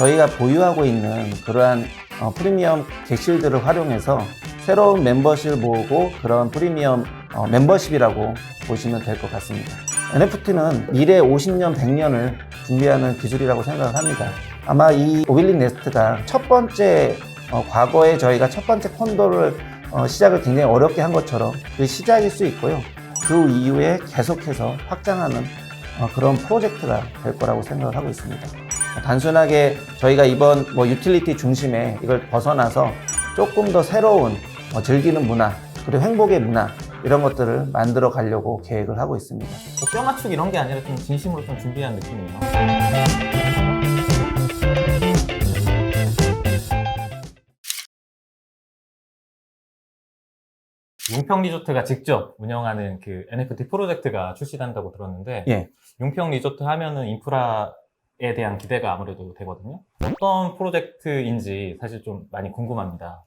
저희가 보유하고 있는 그러한 어, 프리미엄 객실들을 활용해서 새로운 멤버십을 모으고 그런 프리미엄 어, 멤버십이라고 보시면 될 것 같습니다. NFT는 미래 50년, 100년을 준비하는 기술이라고 생각을 합니다. 아마 이 오빌린 네스트가 첫 번째 어, 과거에 저희가 첫 번째 콘도를 어, 시작을 굉장히 어렵게 한 것처럼 그 시작일 수 있고요. 그 이후에 계속해서 확장하는 어, 그런 프로젝트가 될 거라고 생각을 하고 있습니다. 단순하게 저희가 이번 뭐 유틸리티 중심에 이걸 벗어나서 조금 더 새로운 어, 즐기는 문화 그리고 행복의 문화 이런 것들을 만들어 가려고 계획을 하고 있습니다. 뭐 뼈 맞추기 이런 게 아니라 좀 진심으로 좀 준비한 느낌이에요. 용평 리조트가 직접 운영하는 그 NFT 프로젝트가 출시된다고 들었는데 예. 용평 리조트 하면은 인프라 에 대한 기대가 아무래도 되거든요. 어떤 프로젝트인지 사실 좀 많이 궁금합니다.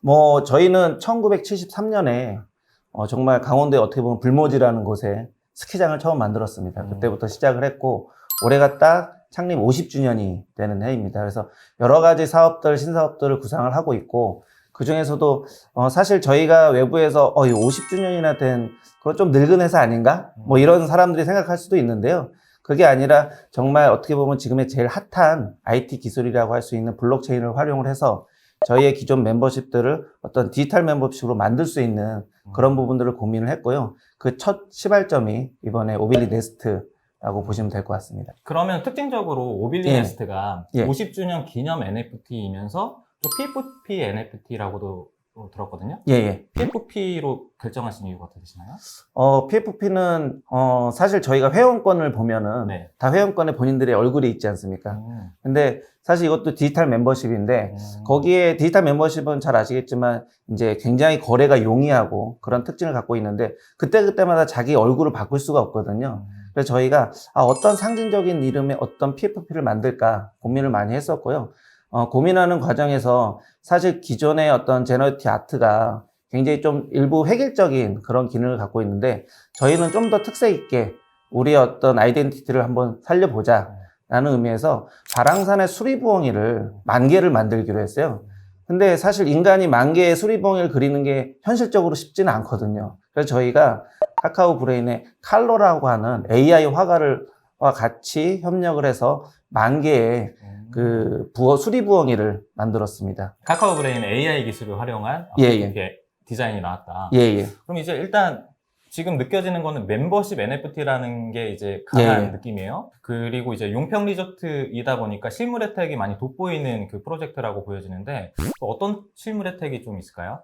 뭐 저희는 1973년에 어, 정말 강원도에 어떻게 보면 불모지라는 곳에 스키장을 처음 만들었습니다. 음. 그때부터 시작을 했고 올해가 딱 창립 50주년이 되는 해입니다. 그래서 여러 가지 사업들, 신사업들을 구상을 하고 있고 그 중에서도 어, 사실 저희가 외부에서 어, 이 50주년이나 된 그런 좀 늙은 회사 아닌가? 뭐 이런 사람들이 생각할 수도 있는데요. 그게 아니라 정말 어떻게 보면 지금의 제일 핫한 IT 기술이라고 할 수 있는 블록체인을 활용을 해서 저희의 기존 멤버십들을 어떤 디지털 멤버십으로 만들 수 있는 그런 부분들을 고민을 했고요. 그 첫 시발점이 이번에 오빌리 네스트 라고 보시면 될 것 같습니다. 그러면 특징적으로 오빌리 예. 네스트가 예. 50주년 기념 NFT이면서 또 PFP NFT라고도 들었거든요. 예, 예. PFP로 결정하신 이유가 어떻게 되시나요? 어, PFP는, 어, 사실 저희가 회원권을 보면은 네. 다 회원권에 본인들의 얼굴이 있지 않습니까? 음. 근데 사실 이것도 디지털 멤버십인데 음. 거기에 디지털 멤버십은 잘 아시겠지만 이제 굉장히 거래가 용이하고 그런 특징을 갖고 있는데 그때그때마다 자기 얼굴을 바꿀 수가 없거든요. 음. 그래서 저희가 아, 어떤 상징적인 이름의 어떤 PFP를 만들까 고민을 많이 했었고요. 어, 고민하는 과정에서 사실 기존의 어떤 제너티 아트가 굉장히 좀 일부 획일적인 그런 기능을 갖고 있는데 저희는 좀 더 특색 있게 우리의 어떤 아이덴티티를 한번 살려보자 라는 의미에서 바랑산의 수리부엉이를 만 개를 만들기로 했어요. 근데 사실 인간이 만 개의 수리부엉이를 그리는 게 현실적으로 쉽지는 않거든요. 그래서 저희가 카카오 브레인의 칼로라고 하는 AI 화가를 와 같이 협력을 해서 만 개의 음. 그 부어 수리 부엉이를 만들었습니다. 카카오 브레인 AI 기술을 활용한 예, 예. 디자인이 나왔다. 예, 예. 그럼 이제 일단 지금 느껴지는 거는 멤버십 NFT라는 게 이제 강한 예, 예. 느낌이에요. 그리고 이제 용평 리조트이다 보니까 실물 혜택이 많이 돋보이는 그 프로젝트라고 보여지는데 어떤 실물 혜택이 좀 있을까요?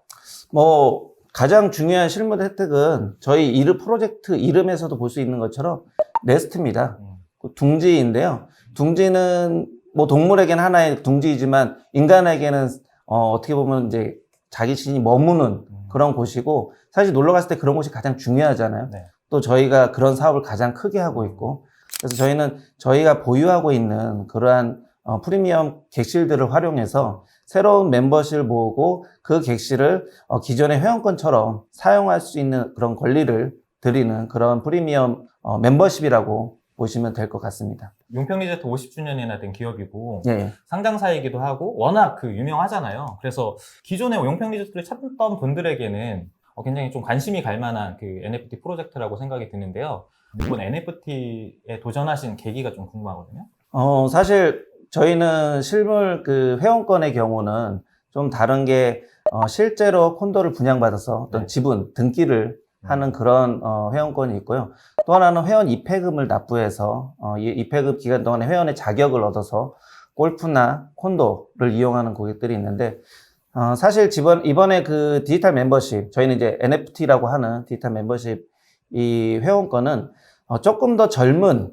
뭐 가장 중요한 실무 혜택은 저희 이르 프로젝트 이름에서도 볼 수 있는 것처럼 네스트입니다. 음. 그 둥지인데요. 둥지는 뭐 동물에게는 하나의 둥지이지만 인간에게는 어, 어떻게 보면 이제 자기 신이 머무는 음. 그런 곳이고 사실 놀러 갔을 때 그런 곳이 가장 중요하잖아요. 네. 또 저희가 그런 사업을 가장 크게 하고 있고 그래서 저희는 저희가 보유하고 있는 그러한 어, 프리미엄 객실들을 활용해서 새로운 멤버십을 모으고 그 객실을 어, 기존의 회원권처럼 사용할 수 있는 그런 권리를 드리는 그런 프리미엄 어, 멤버십이라고 보시면 될 것 같습니다. 용평 리조트 50주년이나 된 기업이고 예, 예. 상장사이기도 하고 워낙 그 유명하잖아요. 그래서 기존에 용평 리조트를 찾던 분들에게는 어, 굉장히 좀 관심이 갈 만한 그 NFT 프로젝트라고 생각이 드는데요. 이번 NFT에 도전하신 계기가 좀 궁금하거든요. 어, 사실 저희는 실물 그 회원권의 경우는 좀 다른 게 어, 실제로 콘도를 분양받아서 어떤 네. 지분, 등기를 하는 그런 어, 회원권이 있고요. 또 하나는 회원 입회금을 납부해서 어, 이 입회금 기간 동안에 회원의 자격을 얻어서 골프나 콘도를 이용하는 고객들이 있는데 어, 사실 이번, 이번에 그 디지털 멤버십, 저희는 이제 NFT라고 하는 디지털 멤버십 이 회원권은 어, 조금 더 젊은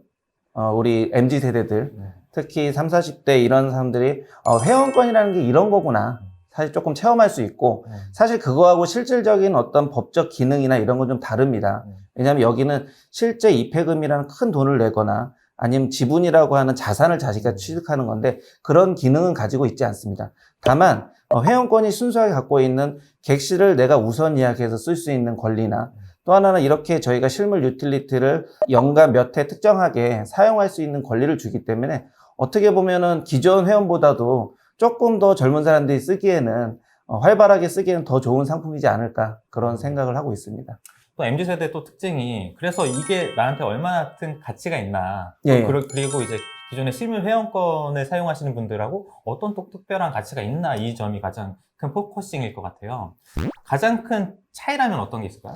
어, 우리 MZ 세대들 네. 특히 3, 40대 이런 사람들이 어, 회원권이라는 게 이런 거구나. 사실 조금 체험할 수 있고 네. 사실 그거하고 실질적인 어떤 법적 기능이나 이런 건 좀 다릅니다. 음. 왜냐하면 여기는 실제 입회금이라는 큰 돈을 내거나 아니면 지분이라고 하는 자산을 자기가 취득하는 건데 그런 기능은 가지고 있지 않습니다. 다만 어, 회원권이 순수하게 갖고 있는 객실을 내가 우선 예약해서 쓸 수 있는 권리나 또 하나는 이렇게 저희가 실물 유틸리티를 연간 몇 회 특정하게 사용할 수 있는 권리를 주기 때문에 어떻게 보면은 기존 회원보다도 조금 더 젊은 사람들이 쓰기에는 어, 활발하게 쓰기에는 더 좋은 상품이지 않을까 그런 생각을 하고 있습니다. 또 MZ세대 또 특징이 그래서 이게 나한테 얼마나 큰 가치가 있나 예. 또 그리- 그리고 이제 기존의 실물 회원권을 사용하시는 분들하고 어떤 또 특별한 가치가 있나 이 점이 가장 큰 포커싱일 것 같아요. 가장 큰 차이라면 어떤 게 있을까요?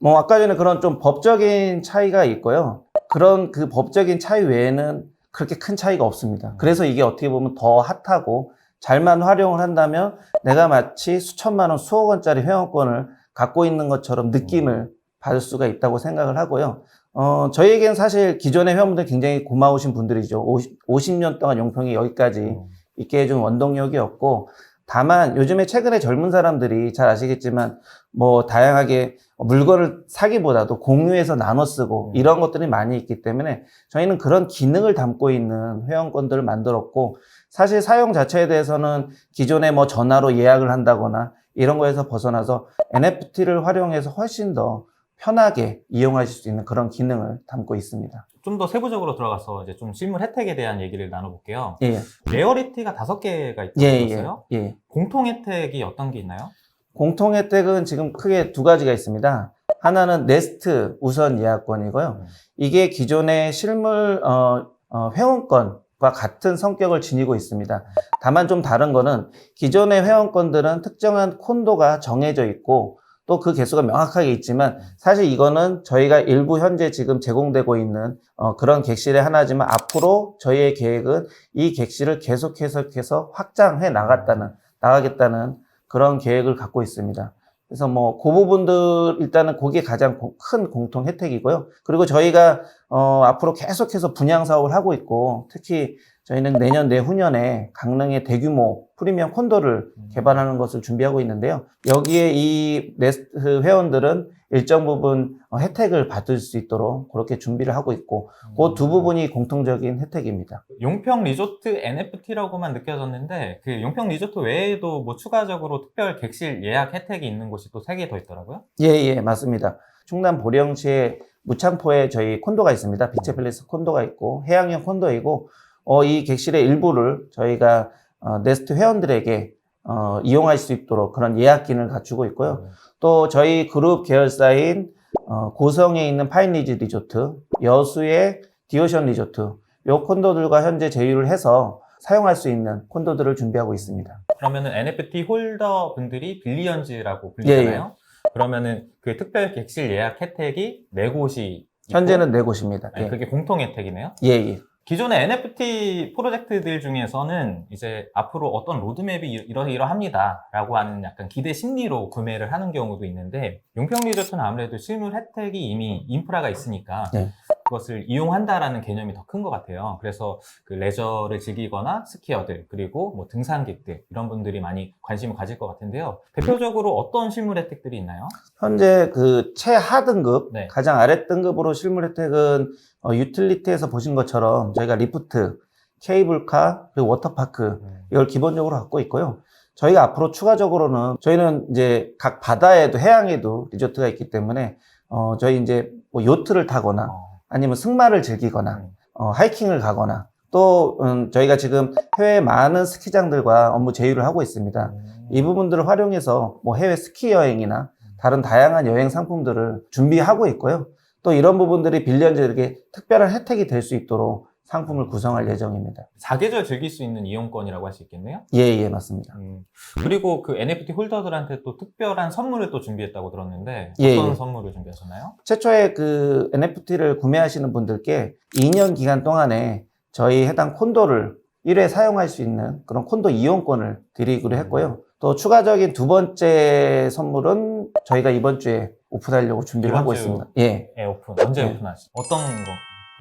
뭐 아까 전에 그런 좀 법적인 차이가 있고요. 그런 그 법적인 차이 외에는 그렇게 큰 차이가 없습니다. 그래서 이게 어떻게 보면 더 핫하고 잘만 활용을 한다면 내가 마치 수천만 원, 수억 원짜리 회원권을 갖고 있는 것처럼 느낌을 받을 수가 있다고 생각을 하고요. 어, 저희에겐 사실 기존의 회원분들 굉장히 고마우신 분들이죠. 50, 50년 동안 용평이 여기까지 있게 해준 원동력이었고, 다만 요즘에 최근에 젊은 사람들이 잘 아시겠지만 뭐 다양하게 물건을 사기보다도 공유해서 나눠 쓰고 음. 이런 것들이 많이 있기 때문에 저희는 그런 기능을 담고 있는 회원권들을 만들었고 사실 사용 자체에 대해서는 기존에 뭐 전화로 예약을 한다거나 이런 거에서 벗어나서 NFT를 활용해서 훨씬 더 편하게 이용하실 수 있는 그런 기능을 담고 있습니다. 좀 더 세부적으로 들어가서 이제 좀 실물 혜택에 대한 얘기를 나눠볼게요. 예, 레어리티가 다섯 개가 있다고 예, 예, 들었어요. 예. 공통 혜택이 어떤 게 있나요? 공통 혜택은 지금 크게 두 가지가 있습니다. 하나는 네스트 우선 예약권이고요. 음. 이게 기존의 실물 어, 어, 회원권 과 같은 성격을 지니고 있습니다. 다만 좀 다른 거는 기존의 회원권들은 특정한 콘도가 정해져 있고 또 그 개수가 명확하게 있지만 사실 이거는 저희가 일부 현재 지금 제공되고 있는 어, 그런 객실의 하나지만 앞으로 저희의 계획은 이 객실을 계속해서 계속 확장해 나갔다는 나가겠다는 그런 계획을 갖고 있습니다. 그래서 뭐 그 부분들 일단은 그게 가장 고- 큰 공통 혜택이고요. 그리고 저희가 어, 앞으로 계속해서 분양 사업을 하고 있고 특히 저희는 내년 내후년에 강릉의 대규모 프리미엄 콘도를 개발하는 것을 준비하고 있는데요. 여기에 이 네스트 회원들은 일정 부분 어, 혜택을 받을 수 있도록 그렇게 준비를 하고 있고 그 두 부분이 공통적인 혜택입니다. 용평 리조트 NFT라고만 느껴졌는데 그 용평 리조트 외에도 뭐 추가적으로 특별 객실 예약 혜택이 있는 곳이 또 세 개 더 있더라고요. 예, 예, 맞습니다. 충남 보령시에 무창포에 저희 콘도가 있습니다. 비체 플레이스 콘도가 있고 해양형 콘도이고 어, 이 객실의 일부를 저희가 어, 네스트 회원들에게 어, 이용할 수 있도록 그런 예약 기능을 갖추고 있고요. 또 저희 그룹 계열사인 어, 고성에 있는 파인리즈 리조트, 여수의 디오션 리조트, 요 콘도들과 현재 제휴를 해서 사용할 수 있는 콘도들을 준비하고 있습니다. 그러면은 NFT 홀더 분들이 빌리언즈라고 예, 불리잖아요. 그러면은 그 특별 객실 예약 혜택이 네 곳이 있고, 현재는 네 곳입니다. 아니, 예, 그게 공통 혜택이네요. 예. 예. 기존의 NFT 프로젝트들 중에서는 이제 앞으로 어떤 로드맵이 이러, 이러합니다. 라고 하는 약간 기대 심리로 구매를 하는 경우도 있는데, 용평 리조트는 아무래도 실물 혜택이 이미 인프라가 있으니까 네. 그것을 이용한다라는 개념이 더 큰 것 같아요. 그래서 그 레저를 즐기거나 스키어들, 그리고 뭐 등산객들, 이런 분들이 많이 관심을 가질 것 같은데요. 대표적으로 어떤 실물 혜택들이 있나요? 현재 그 최하 등급, 네. 가장 아래 등급으로 실물 혜택은 어, 유틸리티에서 보신 것처럼 저희가 리프트, 케이블카, 그리고 워터파크 이걸 기본적으로 갖고 있고요. 저희가 앞으로 추가적으로는 저희는 이제 각 바다에도 해양에도 리조트가 있기 때문에 어, 저희 이제 뭐 요트를 타거나 어, 아니면 승마를 즐기거나 음. 어, 하이킹을 가거나 또 음, 저희가 지금 해외 많은 스키장들과 업무 제휴를 하고 있습니다. 음. 이 부분들을 활용해서 뭐 해외 스키 여행이나 다른 다양한 여행 상품들을 준비하고 있고요. 또 이런 부분들이 빌리언즈에게 특별한 혜택이 될 수 있도록 상품을 구성할 예정입니다. 사계절 즐길 수 있는 이용권이라고 할 수 있겠네요. 예, 예, 맞습니다. 음, 그리고 그 NFT 홀더들한테 또 특별한 선물을 또 준비했다고 들었는데 예, 어떤 예. 선물을 준비하셨나요? 최초에 그 NFT를 구매하시는 분들께 2년 기간 동안에 저희 해당 콘도를 1회 사용할 수 있는 그런 콘도 이용권을 드리기로 했고요. 또 추가적인 두 번째 선물은 저희가 이번 주에 오픈하려고 준비를 이번 하고 주? 있습니다. 예. 예, 오픈 언제 네. 오픈하시? 어떤 거?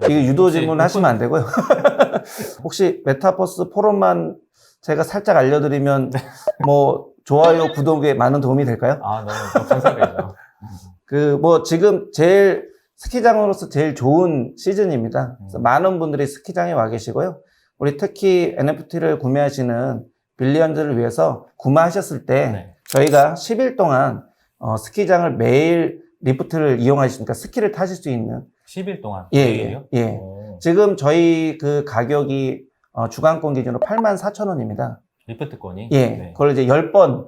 이거 유도 혹시 질문 오픈- 하시면 안 되고요. 혹시 메타버스 포럼만 제가 살짝 알려드리면 네. 뭐 좋아요, 구독에 많은 도움이 될까요? 아 너무 너무 감사드리죠. 그 뭐 지금 제일 스키장으로서 제일 좋은 시즌입니다. 그래서 음. 많은 분들이 스키장에 와 계시고요. 우리 특히 NFT를 구매하시는 빌리언들을 위해서 구매하셨을 때 네. 저희가 10일 동안 어, 스키장을 매일 리프트를 이용하시니까 스키를 타실 수 있는 10일 동안 예? 예, 예. 오. 지금 저희 그 가격이 어, 주간권 기준으로 8만 4천 원입니다. 리프트권이 예. 네. 그걸 이제 10번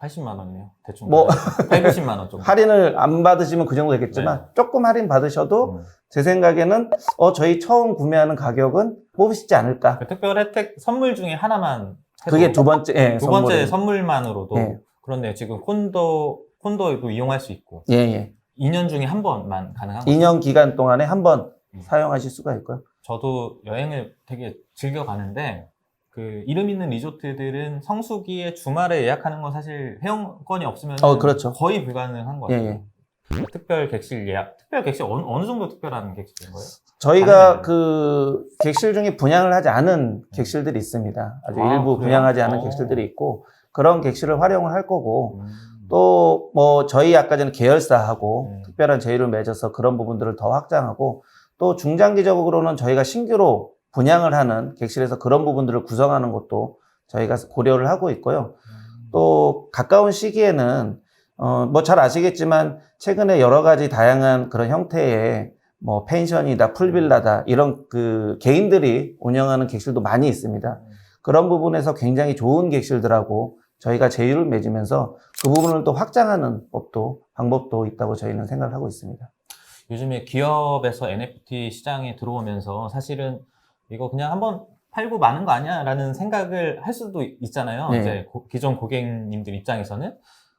80만 원이네요. 대충 뭐- 80만 원 정도. 할인을 안 받으시면 그 정도 되겠지만 네. 조금 할인 받으셔도 음. 제 생각에는 어, 저희 처음 구매하는 가격은 뽑으시지 않을까. 그 특별 혜택 선물 중에 하나만 그게 두 번째, 예, 두 번째 선물은. 선물만으로도 예. 그렇네요. 지금 콘도 콘도도 이용할 수 있고 예, 예. 2년 중에 한 번만 가능한 거죠. 2년 기간 동안에 한 번 음. 사용하실 수가 있고요. 저도 여행을 되게 즐겨 가는데 그 이름 있는 리조트들은 성수기에 주말에 예약하는 건 사실 회원권이 없으면 어, 그렇죠. 거의 불가능한 것 예, 같아요. 예. 특별 객실 예약, 특별 객실 어느, 어느 정도 특별한 객실인 거예요? 저희가 그 객실 중에 분양을 하지 않은 객실들이 있습니다. 아주 아, 일부 그래요? 분양하지 않은 어. 객실들이 있고 그런 객실을 활용을 할 거고 음. 또 뭐 저희 아까 전에 계열사하고 음. 특별한 제휴를 맺어서 그런 부분들을 더 확장하고 또 중장기적으로는 저희가 신규로 분양을 하는 객실에서 그런 부분들을 구성하는 것도 저희가 고려를 하고 있고요. 음. 또 가까운 시기에는 어 뭐 잘 아시겠지만 최근에 여러 가지 다양한 그런 형태의 뭐 펜션이다 풀빌라다 이런 그 개인들이 운영하는 객실도 많이 있습니다. 그런 부분에서 굉장히 좋은 객실들하고 저희가 제휴를 맺으면서 그 부분을 또 확장하는 법도 방법도 있다고 저희는 생각을 하고 있습니다. 요즘에 기업에서 NFT 시장에 들어오면서 사실은 이거 그냥 한번 팔고 마는 거 아니야? 라는 생각을 할 수도 있잖아요. 네. 이제 고- 기존 고객님들 입장에서는.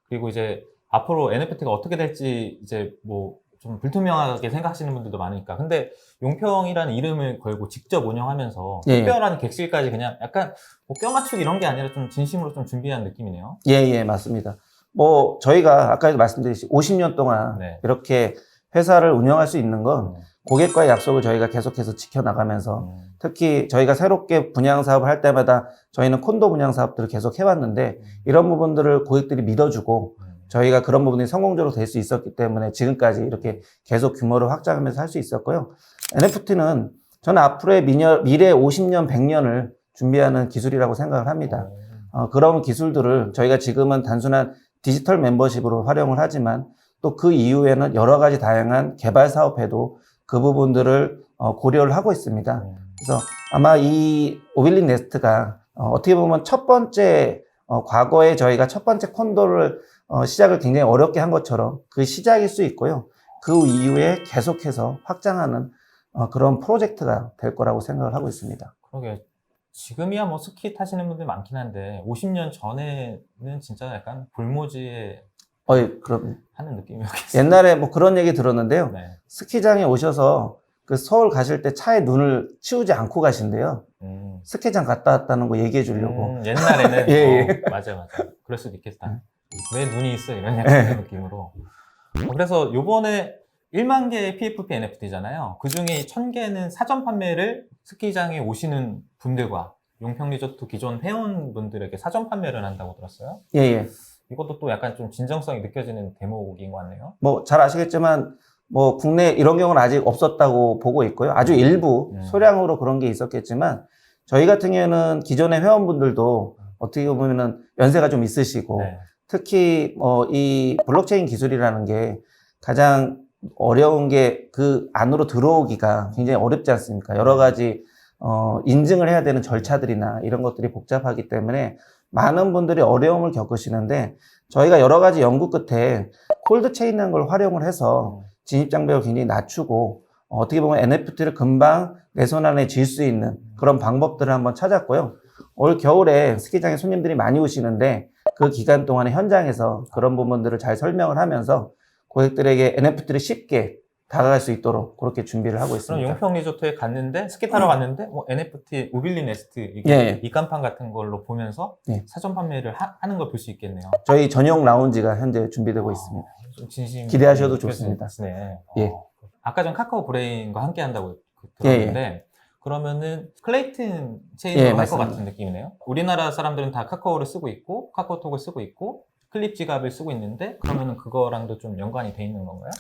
그리고 이제 앞으로 NFT가 어떻게 될지 이제 뭐 좀 불투명하게 생각하시는 분들도 많으니까. 근데 용평이라는 이름을 걸고 직접 운영하면서 예. 특별한 객실까지 그냥 약간 뭐 껴맞추기 이런 게 아니라 좀 진심으로 좀 준비한 느낌이네요. 예, 예, 맞습니다. 뭐 저희가 아까도 말씀드렸듯이 50년 동안 네. 이렇게 회사를 운영할 수 있는 건 음. 고객과의 약속을 저희가 계속해서 지켜나가면서 음. 특히 저희가 새롭게 분양 사업을 할 때마다 저희는 콘도 분양 사업들을 계속 해왔는데 이런 부분들을 고객들이 믿어주고 음. 저희가 그런 부분이 성공적으로 될 수 있었기 때문에 지금까지 이렇게 계속 규모를 확장하면서 할 수 있었고요. NFT는 저는 앞으로의 미녀, 미래 50년, 100년을 준비하는 기술이라고 생각을 합니다. 어, 그런 기술들을 저희가 지금은 단순한 디지털 멤버십으로 활용을 하지만 또 그 이후에는 여러 가지 다양한 개발 사업에도 그 부분들을 어, 고려를 하고 있습니다. 음. 그래서 아마 이 오빌린 네스트가 어, 떻게 보면 첫 번째 어, 과거에 저희가 첫 번째 콘도를 어, 시작을 굉장히 어렵게 한 것처럼 그 시작일 수 있고요. 그 이후에 계속해서 확장하는 어, 그런 프로젝트가 될 거라고 생각을 하고 있습니다. 그러게 지금이야 뭐 스키 타시는 분들 많긴 한데 50년 전에는 진짜 약간 골모지에 어이, 그럼 하는 느낌이었겠어요. 옛날에 뭐 그런 얘기 들었는데요. 네. 스키장에 오셔서 그 서울 가실 때 차에 눈을 치우지 않고 가신대요. 음. 스키장 갔다 왔다는 거 얘기해 주려고. 음, 옛날에는 예, 예. 어, 맞아 맞아 그럴 수도 있겠다. 왜 눈이 있어 이런 약간 그런 느낌으로. 어, 그래서 요번에 1만 개의 PFP NFT잖아요. 그 중에 1000개는 사전 판매를 스키장에 오시는 분들과 용평 리조트 기존 회원분들에게 사전 판매를 한다고 들었어요. 예, 예. 이것도 또 약간 좀 진정성이 느껴지는 대목인 것 같네요. 뭐 잘 아시겠지만 뭐 국내 이런 경우는 아직 없었다고 보고 있고요. 아주 일부 음. 소량으로 그런 게 있었겠지만 저희 같은 경우에는 기존의 회원분들도 어떻게 보면은 연세가 좀 있으시고 네. 특히 뭐이 블록체인 기술이라는 게 가장 어려운 게 그 안으로 들어오기가 굉장히 어렵지 않습니까? 여러 가지 어 인증을 해야 되는 절차들이나 이런 것들이 복잡하기 때문에 많은 분들이 어려움을 겪으시는데 저희가 여러 가지 연구 끝에 콜드 체인이라는 걸 활용을 해서 진입 장벽을 굉장히 낮추고 어, 어떻게 보면 NFT를 금방 내 손 안에 쥘수 있는 그런 방법들을 한번 찾았고요. 올 겨울에 스키장에 손님들이 많이 오시는데 그 기간 동안에 현장에서 그런 부분들을 잘 설명을 하면서 고객들에게 NFT를 쉽게 다가갈 수 있도록 그렇게 준비를 하고 있습니다. 용평 리조트에 갔는데 스키 타러 갔는데 뭐 NFT 우빌리 네스트 이게 예, 예. 입간판 같은 걸로 보면서 예. 사전 판매를 하, 는 걸 볼 수 있겠네요. 저희 전용 라운지가 현재 준비되고 있습니다. 좀 진심 기대하셔도 좋습니다. 네. 예. 어. 아까 전 카카오 브레인과 함께 한다고 예, 예. 들었는데 그러면은 클레이튼 체인으로 예, 할 것 맞습니다. 같은 느낌이네요. 우리나라 사람들은 다 카카오를 쓰고 있고 카카오톡을 쓰고 있고 클립 지갑을 쓰고 있는데 그러면은 그거랑도 좀 연관이 돼 있는 건가요?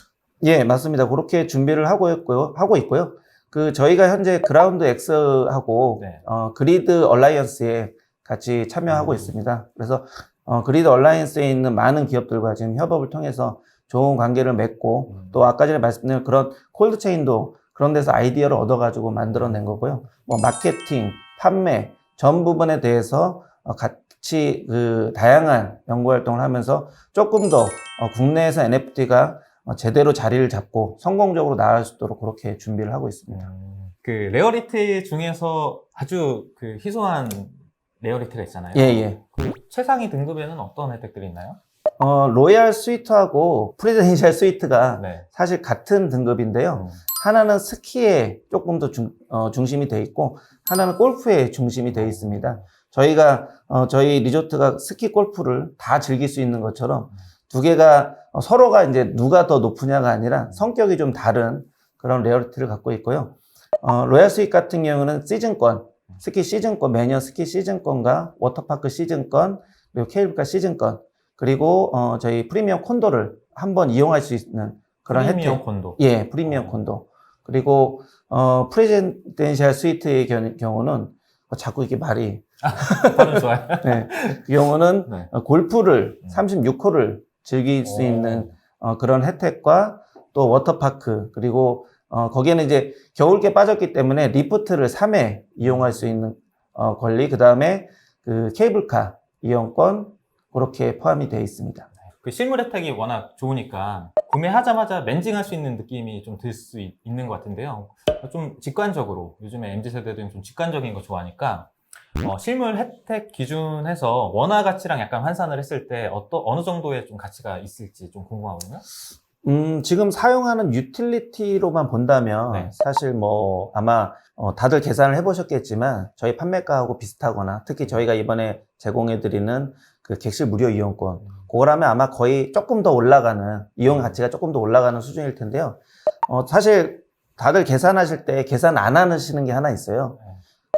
예, 맞습니다. 그렇게 준비를 하고 있고요. 하고 있고요. 그 저희가 현재 그라운드 X하고 네. 어, 그리드 얼라이언스에 같이 참여하고 음. 있습니다. 그래서 어, 그리드 얼라이언스에 있는 많은 기업들과 지금 협업을 통해서 좋은 관계를 맺고 음. 또 아까 전에 말씀드린 그런 콜드 체인도 그런 데서 아이디어를 얻어가지고 만들어낸 거고요. 뭐 마케팅, 판매 전 부분에 대해서 어, 같이 그 다양한 연구 활동을 하면서 조금 더 어, 국내에서 NFT가 어, 제대로 자리를 잡고 성공적으로 나갈 수 있도록 그렇게 준비를 하고 있습니다. 그 레어리티 중에서 아주 그 희소한 레어리티가 있잖아요. 예, 예. 그 최상위 등급에는 어떤 혜택들이 있나요? 어, 로얄 스위트하고 프레젠셜 스위트가 네. 사실 같은 등급인데요. 하나는 스키에 조금 더 중, 어, 중심이 돼 있고 하나는 골프에 중심이 돼 있습니다. 저희가 어, 저희 리조트가 스키 골프를 다 즐길 수 있는 것처럼 두 개가 어, 서로가 이제 누가 더 높으냐가 아니라 성격이 좀 다른 그런 레어리티를 갖고 있고요. 어, 로얄 스윗 같은 경우는 시즌권, 스키 시즌권 매년 스키 시즌권과 워터파크 시즌권 그리고 케이블카 시즌권 그리고 어, 저희 프리미엄 콘도를 한번 이용할 수 있는 그런 프리미엄 혜택. 콘도. 예, 프리미엄 콘도. 그리고 어 프레젠덴셜 스위트의 견- 경우는 어, 자꾸 이게 말이 발음 좋아요. 네, 이 경우는 네. 어, 골프를 음. 36홀을 즐길 수 오. 있는 어, 그런 혜택과 또 워터파크 그리고 어, 거기에는 이제 겨울께 빠졌기 때문에 리프트를 3회 이용할 수 있는 어, 권리 그 다음에 그 케이블카 이용권 그렇게 포함이 되어 있습니다. 그 실물 혜택이 워낙 좋으니까 구매하자마자 멘징할 수 있는 느낌이 좀 들 수 있는 것 같은데요. 좀 직관적으로 요즘에 MZ 세대들은 좀 직관적인 거 좋아하니까 어, 실물 혜택 기준에서 원화 가치랑 약간 환산을 했을 때 어떤 어느 정도의 좀 가치가 있을지 좀 궁금하거든요. 음, 지금 사용하는 유틸리티로만 본다면 네. 사실 뭐 아마 어, 다들 계산을 해보셨겠지만 저희 판매가하고 비슷하거나 특히 저희가 이번에 제공해드리는 그 객실 무료 이용권 그거라면 아마 거의 조금 더 올라가는 이용 가치가 조금 더 올라가는 수준일 텐데요. 어, 사실 다들 계산하실 때 계산 안 하시는 게 하나 있어요.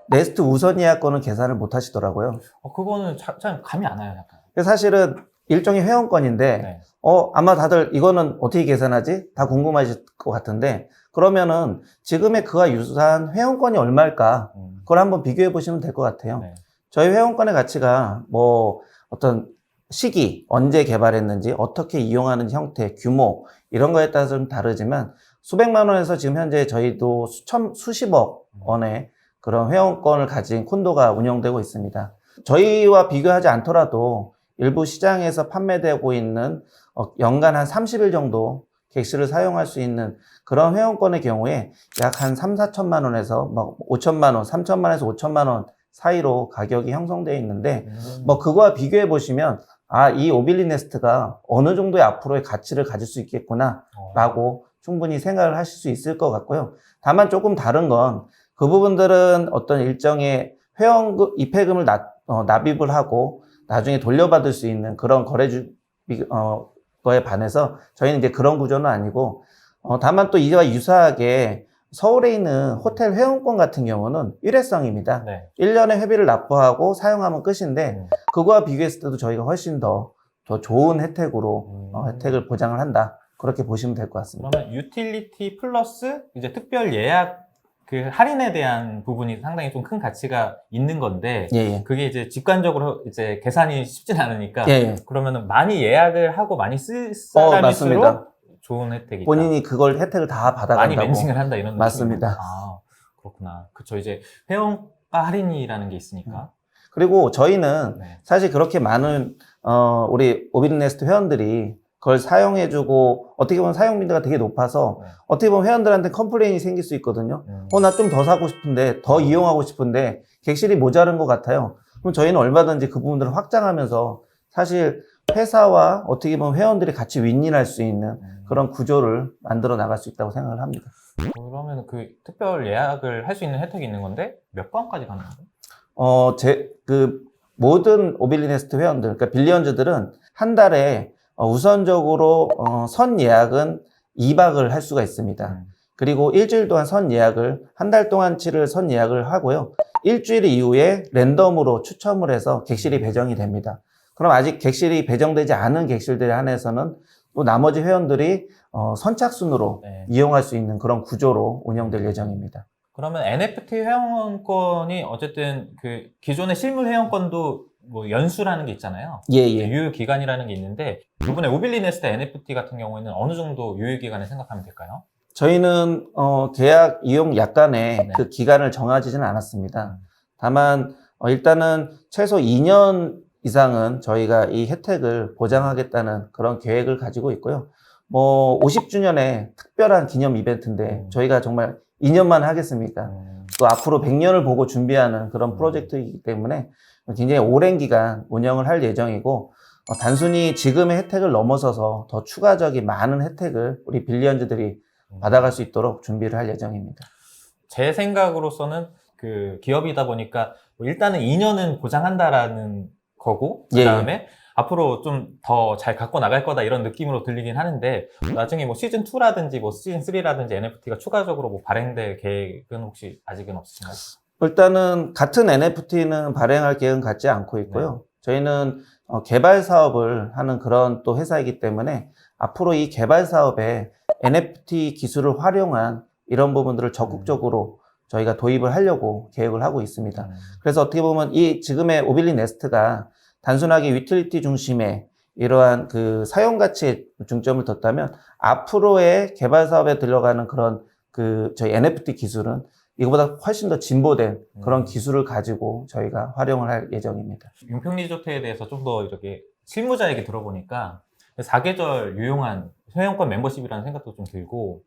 네스트 우선 예약권은 계산을 못 하시더라고요. 어, 그거는 자- 참 감이 안 와요, 약간. 사실은 일종의 회원권인데 네. 어, 아마 다들 이거는 어떻게 계산하지? 다 궁금하실 것 같은데, 그러면은 지금의 그와 유사한 회원권이 얼마일까? 음, 그걸 한번 비교해 보시면 될 것 같아요. 네. 저희 회원권의 가치가 뭐 어떤 시기, 언제 개발했는지, 어떻게 이용하는 형태, 규모, 이런 거에 따라서 좀 다르지만, 수백만 원에서 지금 현재 저희도 수천, 수십억 원의 그런 회원권을 가진 콘도가 운영되고 있습니다. 저희와 비교하지 않더라도 일부 시장에서 판매되고 있는 어, 연간 한 30일 정도 객실을 사용할 수 있는 그런 회원권의 경우에 약 한 3, 4천만 원에서 뭐 5천만 원, 3천만 원에서 5천만 원 사이로 가격이 형성되어 있는데 음. 뭐 그거와 비교해 보시면 아, 이 오빌리 네스트가 어느 정도의 앞으로의 가치를 가질 수 있겠구나 어, 라고 충분히 생각을 하실 수 있을 것 같고요. 다만 조금 다른 건 그 부분들은 어떤 일정의 회원금, 입회금을 납, 어, 납입을 하고 나중에 돌려받을 수 있는 그런 거래 주, 어, 거에 반해서 저희는 이제 그런 구조는 아니고, 어, 다만 또 이와 유사하게 서울에 있는 호텔 회원권 같은 경우는 일회성입니다. 네. 1년에 회비를 납부하고 사용하면 끝인데, 음. 그거와 비교했을 때도 저희가 훨씬 더, 더 좋은 혜택으로 음. 어, 혜택을 보장을 한다. 그렇게 보시면 될 것 같습니다. 그러면 유틸리티 플러스 이제 특별 예약 그 할인에 대한 부분이 상당히 좀 큰 가치가 있는 건데 예, 예. 그게 이제 직관적으로 이제 계산이 쉽진 않으니까 예, 예. 그러면은 많이 예약을 하고 많이 쓸 어, 사람일수록 맞습니다. 좋은 혜택이. 본인이 그걸 혜택을 다 많이 받아간다고. 멘징을 한다 이런 맞습니다. 아, 그렇구나. 그쵸 이제 회원가 할인이라는 게 있으니까. 그리고 저희는 네. 사실 그렇게 많은 어, 우리 오비리네스트 회원들이 그걸 사용해주고 어떻게 보면 사용 빈도가 되게 높아서 네. 어떻게 보면 회원들한테 컴플레인이 생길 수 있거든요. 음. 어, 나 좀 더 사고 싶은데 더 이용하고 싶은데 객실이 모자른 것 같아요. 그럼 저희는 얼마든지 그 부분들을 확장하면서 사실 회사와 어떻게 보면 회원들이 같이 윈윈할 수 있는 음. 그런 구조를 만들어 나갈 수 있다고 생각을 합니다. 그러면 그 특별 예약을 할 수 있는 혜택이 있는 건데 몇 번까지 가능해요? 어, 제, 그, 모든 오빌리네스트 회원들, 그러니까 빌리언즈들은 한 달에 어, 우선적으로 어, 선 예약은 2박을 할 수가 있습니다. 음. 그리고 일주일 동안 선 예약을, 한 달 동안치를 선 예약을 하고요. 일주일 이후에 랜덤으로 추첨을 해서 객실이 배정이 됩니다. 그럼 아직 객실이 배정되지 않은 객실들에 한해서는 또 나머지 회원들이 어, 선착순으로 네. 이용할 수 있는 그런 구조로 운영될 예정입니다. 그러면 NFT 회원권이 어쨌든 그 기존의 실물 회원권도 뭐 연수라는 게 있잖아요. 예, 예. 유효 기간이라는 게 있는데 이번에 오빌리네스트 NFT 같은 경우에는 어느 정도 유효 기간을 생각하면 될까요? 저희는 어, 계약 이용 약관에 네. 그 기간을 정하지는 않았습니다. 음. 다만 어, 일단은 최소 2년 이상은 저희가 이 혜택을 보장하겠다는 그런 계획을 가지고 있고요. 뭐 50주년에 특별한 기념 이벤트인데 음. 저희가 정말 2년만 하겠습니까? 음, 또 앞으로 100년을 보고 준비하는 그런 음. 프로젝트이기 때문에 굉장히 오랜 기간 운영을 할 예정이고 어, 단순히 지금의 혜택을 넘어서서 더 추가적인 많은 혜택을 우리 빌리언즈들이 음. 받아갈 수 있도록 준비를 할 예정입니다. 제 생각으로서는 그 기업이다 보니까 뭐 일단은 2년은 보장한다라는 거고 예, 예. 그다음에 앞으로 좀 더 잘 갖고 나갈 거다 이런 느낌으로 들리긴 하는데 나중에 뭐 시즌 2라든지 뭐 시즌 3라든지 NFT가 추가적으로 뭐 발행될 계획은 혹시 아직은 없으신가요? 일단은 같은 NFT는 발행할 계획은 갖지 않고 있고요. 저희는 어, 개발 사업을 하는 그런 또 회사이기 때문에 앞으로 이 개발 사업에 NFT 기술을 활용한 이런 부분들을 적극적으로 저희가 도입을 하려고 계획을 하고 있습니다. 음. 그래서 어떻게 보면 이 지금의 오빌리 네스트가 단순하게 유틸리티 중심의 이러한 그 사용 가치에 중점을 뒀다면 앞으로의 개발 사업에 들어가는 그런 그 저희 NFT 기술은 이거보다 훨씬 더 진보된 그런 음. 기술을 가지고 저희가 활용을 할 예정입니다. 용평 리조트에 대해서 좀 더 이렇게 실무자 얘기 들어보니까 사계절 유용한 회원권 멤버십이라는 생각도 좀 들고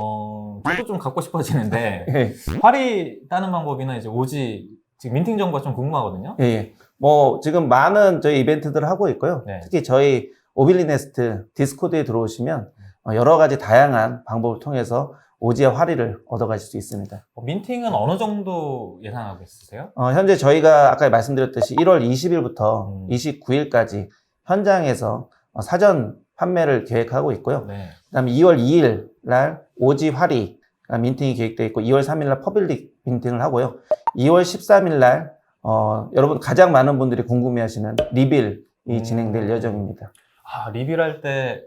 어 저도 좀 갖고 싶어지는데 예, 활이 따는 방법이나 이제 오지 지금 민팅 정보가 좀 궁금하거든요. 예, 예. 뭐 지금 많은 저희 이벤트들을 하고 있고요. 네. 특히 저희 오빌리 네스트 디스코드에 들어오시면 어, 여러 가지 다양한 방법을 통해서 오지와 화리를 얻어가실 수 있습니다. 어, 민팅은 어느 정도 예상하고 있으세요? 어, 현재 저희가 아까 말씀드렸듯이 1월 20일부터 음. 29일까지 현장에서 어, 사전 판매를 계획하고 있고요. 네. 그다음에 2월 2일 날 오지 화리 민팅이 계획되어 있고 2월 3일 날 퍼블릭 민팅을 하고요. 2월 13일 날 어, 여러분 가장 많은 분들이 궁금해하시는 리빌이 음. 진행될 예정입니다. 아 리뷰할 때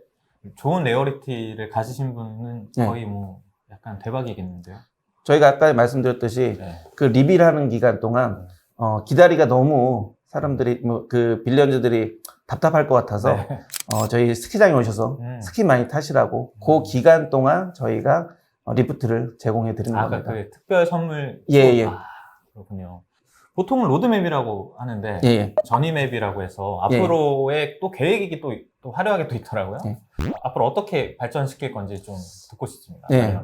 좋은 레어리티를 가지신 분은 네. 거의 뭐 약간 대박이겠는데요. 저희가 아까 말씀드렸듯이 네. 그 리빌하는 기간 동안 어, 기다리가 너무 사람들이 뭐 그 빌런즈들이 답답할 것 같아서 네. 어, 저희 스키장에 오셔서 음. 스키 많이 타시라고 그 음. 기간 동안 저희가 어, 리프트를 제공해 드리는 아, 겁니다. 그 특별 선물. 예, 예. 아, 그렇군요. 보통은 로드맵이라고 하는데 예, 예. 전이맵이라고 해서 예. 앞으로의 또 계획이 또, 또 화려하게 또 있더라고요. 예. 앞으로 어떻게 발전시킬 건지 좀 듣고 싶습니다. 예.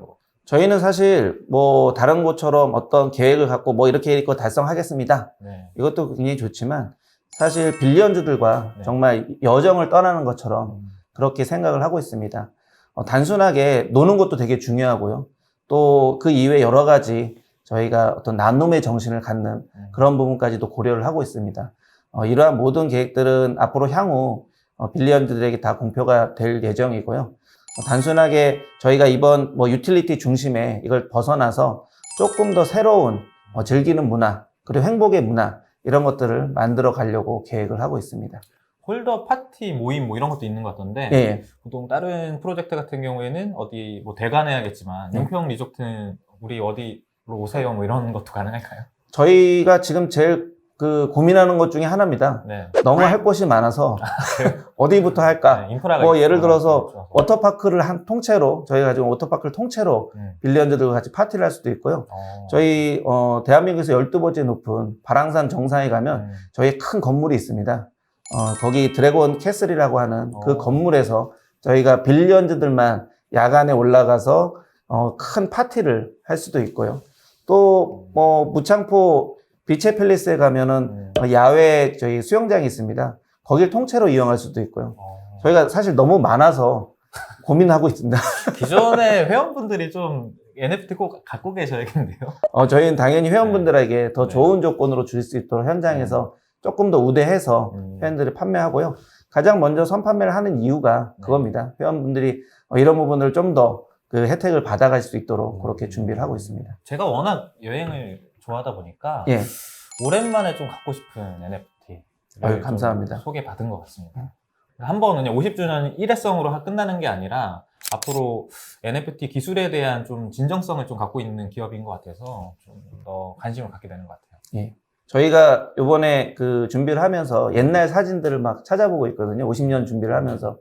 저희는 사실 뭐 다른 곳처럼 어떤 계획을 갖고 뭐 이렇게 이거 달성하겠습니다. 네. 이것도 굉장히 좋지만 사실 빌리언즈들과 네. 정말 여정을 떠나는 것처럼 음, 그렇게 생각을 하고 있습니다. 어, 단순하게 노는 것도 되게 중요하고요. 또 그 이외 여러 가지 저희가 어떤 나눔의 정신을 갖는 음. 그런 부분까지도 고려를 하고 있습니다. 어, 이러한 모든 계획들은 앞으로 향후 어, 빌리언즈들에게 다 공표가 될 예정이고요. 어, 단순하게 저희가 이번 뭐 유틸리티 중심에 이걸 벗어나서 조금 더 새로운 어, 즐기는 문화 그리고 행복의 문화 이런 것들을 만들어 가려고 계획을 하고 있습니다. 홀더 파티 모임 뭐 이런 것도 있는 것 같던데 예, 보통 다른 프로젝트 같은 경우에는 어디 뭐 대관해야겠지만 네. 용평 리조트는 우리 어디로 오세요 뭐 이런 것도 가능할까요? 저희가 지금 제일 그 고민하는 것 중에 하나입니다. 네. 너무 할 곳이 많아서 어디부터 할까? 네, 인프라가 뭐 예를. 들어서 좋아서. 워터파크를 한 통째로 저희가 지금 워터파크를 통째로 음. 빌리언즈들과 같이 파티를 할 수도 있고요. 어. 저희 어, 대한민국에서 12번째 높은 바랑산 정상에 가면 음. 저희 큰 건물이 있습니다. 어, 거기 드래곤 캐슬이라고 하는 그 어. 건물에서 저희가 빌리언즈들만 야간에 올라가서 어, 큰 파티를 할 수도 있고요. 또뭐 무창포 비체 팰리스에 가면은 음. 어, 야외 저희 수영장이 있습니다. 거길 통째로 이용할 수도 있고요. 어. 저희가 사실 너무 많아서 고민하고 있습니다. 기존의 회원분들이 좀 NFT 꼭 갖고 계셔야겠는데요. 어, 저희는 당연히 회원분들에게 더 네. 좋은 조건으로 줄 수 있도록 현장에서 조금 더 우대해서 음. 회원들이 판매하고요. 가장 먼저 선판매를 하는 이유가 네. 그겁니다. 회원분들이 어, 이런 부분을 좀 더 그 혜택을 받아갈 수 있도록 음. 그렇게 준비를 하고 있습니다. 제가 워낙 여행을 좋아하다 보니까 예. 오랜만에 좀 갖고 싶은 NFT. 아유, 감사합니다. 소개받은 것 같습니다. 한 번은 50주년 일회성으로 하- 끝나는 게 아니라 앞으로 NFT 기술에 대한 좀 진정성을 좀 갖고 있는 기업인 것 같아서 좀 더 관심을 갖게 되는 것 같아요. 저희가 요번에 그 준비를 하면서 옛날 사진들을 막 찾아보고 있거든요. 50년 준비를 하면서.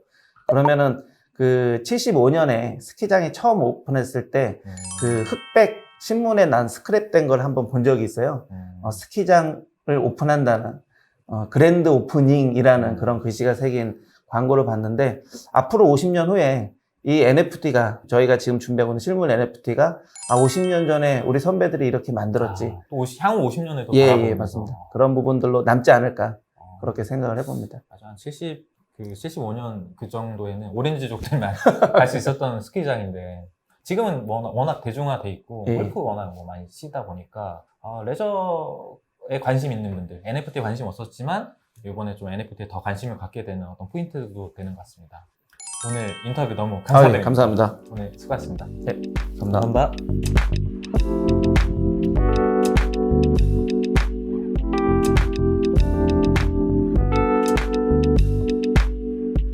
그러면은 그 75년에 스키장이 처음 오픈했을 때 음, 그 흑백 신문에 난 스크랩된 걸 한번 본 적이 있어요. 음, 어, 스키장을 오픈한다는 어, 그랜드 오프닝이라는 음. 그런 글씨가 새긴 광고를 봤는데 앞으로 50년 후에 이 NFT가 저희가 지금 준비하고 있는 실물 NFT가 아 50년 전에 우리 선배들이 이렇게 만들었지. 아, 또 50, 향후 50년에도 예, 예, 맞습니다. 그런 부분들로 남지 않을까 어, 그렇게 생각을 해봅니다. 한 70, 그 75년 그 정도에는 오렌지족들만 갈 수 있었던 스키장인데 지금은 워낙, 대중화돼 있고 예. 골프 워낙 뭐 많이 치다 보니까 아, 레저에 관심 있는 분들 NFT에 관심 없었지만 이번에 좀 NFT에 더 관심을 갖게 되는 어떤 포인트도 되는 것 같습니다. 오늘 인터뷰 너무 아, 감사드립니다. 예, 감사합니다. 오늘 수고하셨습니다. 감사합니다. 감사합니다.